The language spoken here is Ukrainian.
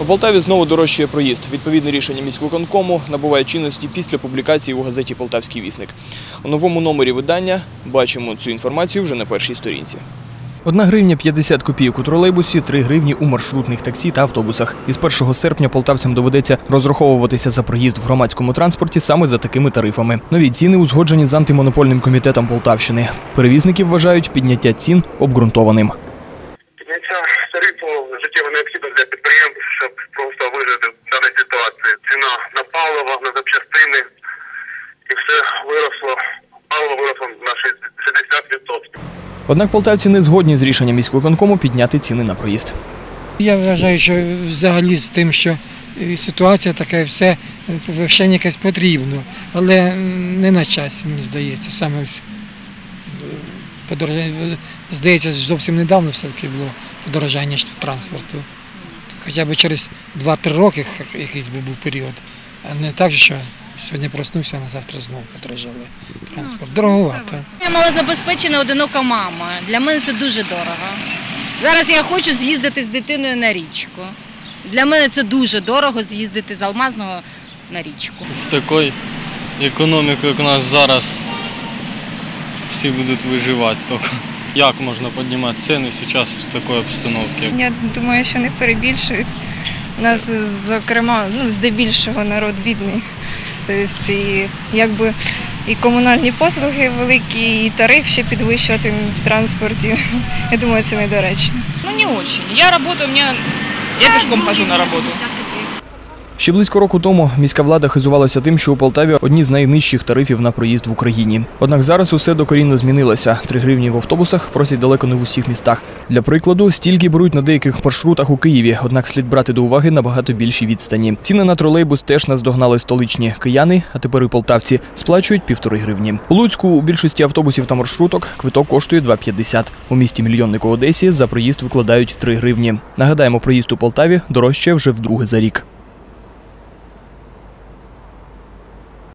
У Полтаві знову дорожчає проїзд. Відповідне рішення міськвиконкому набуває чинності після публікації у газеті Полтавський вісник. У новому номері видання бачимо цю інформацію вже на першій сторінці. Одна гривня 50 копійок у тролейбусі, 3 гривні у маршрутних таксі та автобусах. Із 1 серпня полтавцям доведеться розраховуватися за проїзд в громадському транспорті саме за такими тарифами. Нові ціни узгоджені з антимонопольним комітетом Полтавщини. Перевізники вважають підняття цін обґрунтованим. Тарифу життєво необхідно для підприємств, щоб просто вижити в даній ситуації. Ціна на паливо, на запчастини і все виросло. Паливо виросло на 60%. Однак полтавці не згодні з рішенням міськвиконкому підняти ціни на проїзд. Я вважаю, що взагалі з тим, що ситуація така і все, е, якесь потрібно, але не на часі, мені здається. Саме ось, подорожання, здається, зовсім недавно все-таки було подорожання транспорту. Хоча б через 2-3 роки якийсь би був період, а не так, що сьогодні проснувся, а на завтра знову подорожали транспорт. Дороговато. Я малозабезпечена одинока мама. Для мене це дуже дорого. Зараз я хочу з'їздити з дитиною на річку. Для мене це дуже дорого з'їздити з Алмазного на річку. з такою економікою, як у нас зараз, всі будуть виживати тільки. Як можна піднімати ціни зараз в такій обстановці? Я думаю, що не перебільшують. У нас, зокрема, ну, здебільшого народ бідний. Тобто, і, якби і комунальні послуги великі, і тариф ще підвищувати в транспорті. Я думаю, це недоречно. Ну, не очень. Я работаю, мне... Я пешком хожу на работу. Ще близько року тому міська влада хизувалася тим, що у Полтаві одні з найнижчих тарифів на проїзд в Україні. Однак зараз усе докорінно змінилося. Три гривні в автобусах просять далеко не в усіх містах. Для прикладу, стільки беруть на деяких маршрутах у Києві, однак слід брати до уваги набагато більші відстані. Ціни на тролейбус теж наздогнали столичні кияни, а тепер і полтавці сплачують півтори гривні. У Луцьку у більшості автобусів та маршруток квиток коштує 2,50. У місті мільйоннику Одесі за проїзд викладають 3 гривні. Нагадаємо, проїзд у Полтаві дорожче вже вдруге за рік.